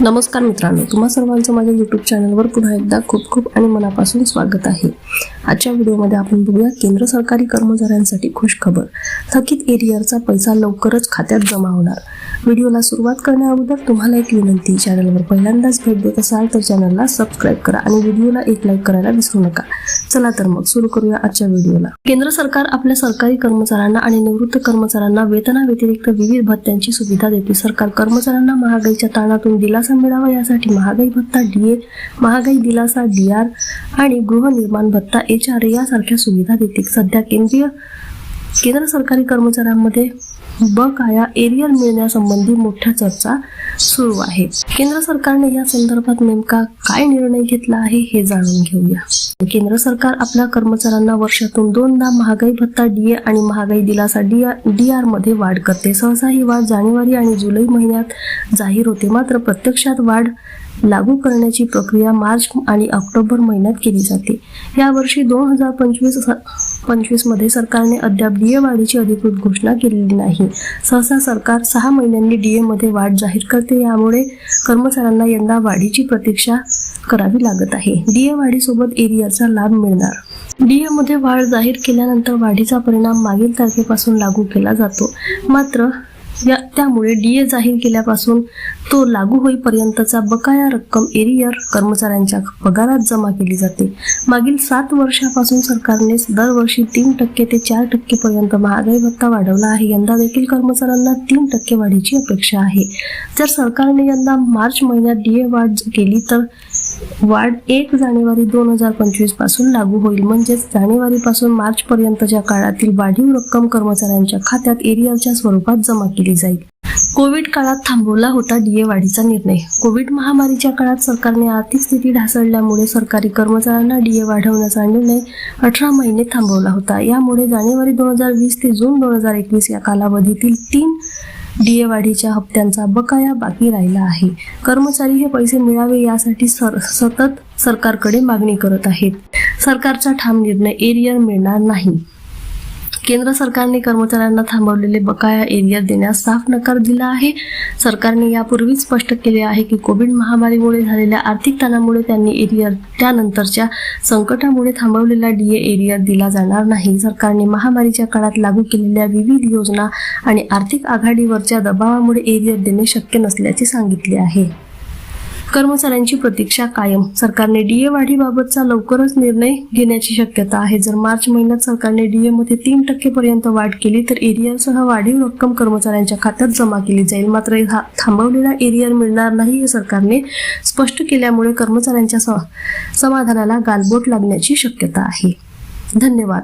नमस्कार मित्रांनो तुम्हा सर्वांचं माझ्या यूट्यूब चॅनलवर पुन्हा एकदा खूप खूप आणि मनापासून स्वागत आहे. आजच्या व्हिडिओमध्ये आपण बघूया केंद्र सरकारी कर्मचाऱ्यांसाठी खुश खबर. थकीत एरियरचा पैसा लवकरच खात्यात जमा होणार. व्हिडिओला सुरुवात करण्याअगोदर तुम्हाला एक विनंती चॅनलवर पहिल्यांदाच भेट देत असाल तर चॅनलला सबस्क्राईब करा आणि व्हिडिओला एक लाईक करायला विसरू नका. चला तर मग सुरू करूया आजच्या व्हिडिओला. केंद्र सरकार आपल्या सरकारी कर्मचाऱ्यांना आणि निवृत्त कर्मचाऱ्यांना वेतनाव्यतिरिक्त विविध भत्त्यांची सुविधा देते. सरकार कर्मचाऱ्यांना महागाईच्या ताणातून दिलासा मिळावा यासाठी महागाई भत्ता डीए महागाई दिलासा डीआर आणि गृहनिर्माण भत्ता एच यासारख्या सुविधा देतील. सध्या केंद्रीय केंद्र सरकारी कर्मचाऱ्यांमध्ये ब काया एरियल मिळण्यासंबंधी मोठ्या चर्चा सुरू आहे. केंद्र सरकारने या संदर्भात नेमका काय निर्णय घेतला आहे हे जाणून घेऊया. केंद्र सरकार आपल्या कर्मचाऱ्यांना वर्षातून दोनदा महागाई भत्ता डीए आणि महागाई दिलासा डीआरमध्ये वाढ करते. सहसा ही वाढ जानेवारी आणि जुलै महिन्यात जाहीर होते. मात्र प्रत्यक्षात वाढ लागू करण्याची प्रक्रिया मार्च आणि ऑक्टोबर महिन्यात केली जाते. यावर्षी दोन हजार पंचवीस पंचवीसमध्ये सरकारने अद्याप डीए वाढीची अधिकृत घोषणा केलेली नाही. सहसा सरकार सहा महिन्यांनी डीए मध्ये वाढ जाहीर करते यामुळे कर्मचाऱ्यांना यंदा वाढीची प्रतीक्षा करावी लागत आहे. डीए वाढीसोबत एरियाचा लाभ मिळणार. डीए मध्ये वाढ जाहीर केल्यानंतर वाढीचा परिणाम मागील तारखेपासून लागू केला जातो. मात्र या त्यामुळे डीए जाहीर केल्यापासून तो लागू होईपर्यंतचा बकाया रक्कम एरियर कर्मचाऱ्यांच्या पगारात जमा केली जाते. मागील सात वर्षापासून सरकारने दरवर्षी तीन टक्के ते चार टक्के पर्यंत महागाई भत्ता वाढवला आहे. यंदा देखील कर्मचाऱ्यांना तीन टक्के वाढीची अपेक्षा आहे. जर सरकारने यंदा मार्च महिन्यात डीए वाढ केली तर वाढ एक जानेवारी दोन हजार पंचवीसपासून लागू होईल. म्हणजेच जानेवारी पासून मार्च पर्यंतच्या काळातील वाढीव रक्कम कर्मचाऱ्यांच्या खात्यात एरियाच्या स्वरूपात जमा केली जाईल. कोविड काळात थांबवला होता डीए वाढीचा निर्णय. कोविड महामारीच्या काळात सरकारने आर्थिक स्थिती ढासळल्यामुळे सरकारी कर्मचाऱ्यांना डीए वाढवण्याचा निर्णय अठरा महिने थांबवला होता. यामुळे जानेवारी दोन हजार वीस ते जून दोन हजार एकवीस या कालावधीतील तीन डीए वाढीच्या हप्त्यांचा बकाया बाकी राहिला आहे. कर्मचारी हे पैसे मिळावे यासाठी सर सतत सरकारकडे मागणी करत आहेत. सरकारचा ठाम निर्णय एरियर मिळणार नाही. केंद्र सरकारने कर्मचाऱ्यांना थांबवलेले बकाया एरियर देण्यास साफ नकार दिला आहे. सरकारने यापूर्वीच स्पष्ट केले आहे की कोविड महामारीमुळे झालेल्या आर्थिक ताणामुळे त्यांनी एरियर त्यानंतरच्या संकटामुळे थांबवलेला डीए एरियर दिला जाणार नाही. सरकारने महामारीच्या काळात लागू केलेल्या विविध योजना आणि आर्थिक आघाडीवरच्या दबावामुळे एरियर देणे शक्य नसल्याचे सांगितले आहे. कर्मचाऱ्यांची प्रतीक्षा कायम. सरकारने डीए वाढीबाबतचा लवकरच निर्णय घेण्याची शक्यता आहे. जर मार्च महिन्यात सरकारने डीए मध्ये तीन टक्के पर्यंत वाढ केली तर एरियरसह वाढीव रक्कम कर्मचाऱ्यांच्या खात्यात जमा केली जाईल. मात्र हा थांबवलेला एरियर मिळणार नाही हे सरकारने स्पष्ट केल्यामुळे कर्मचाऱ्यांच्या स- समाधानाला गालबोट लागण्याची शक्यता आहे. धन्यवाद.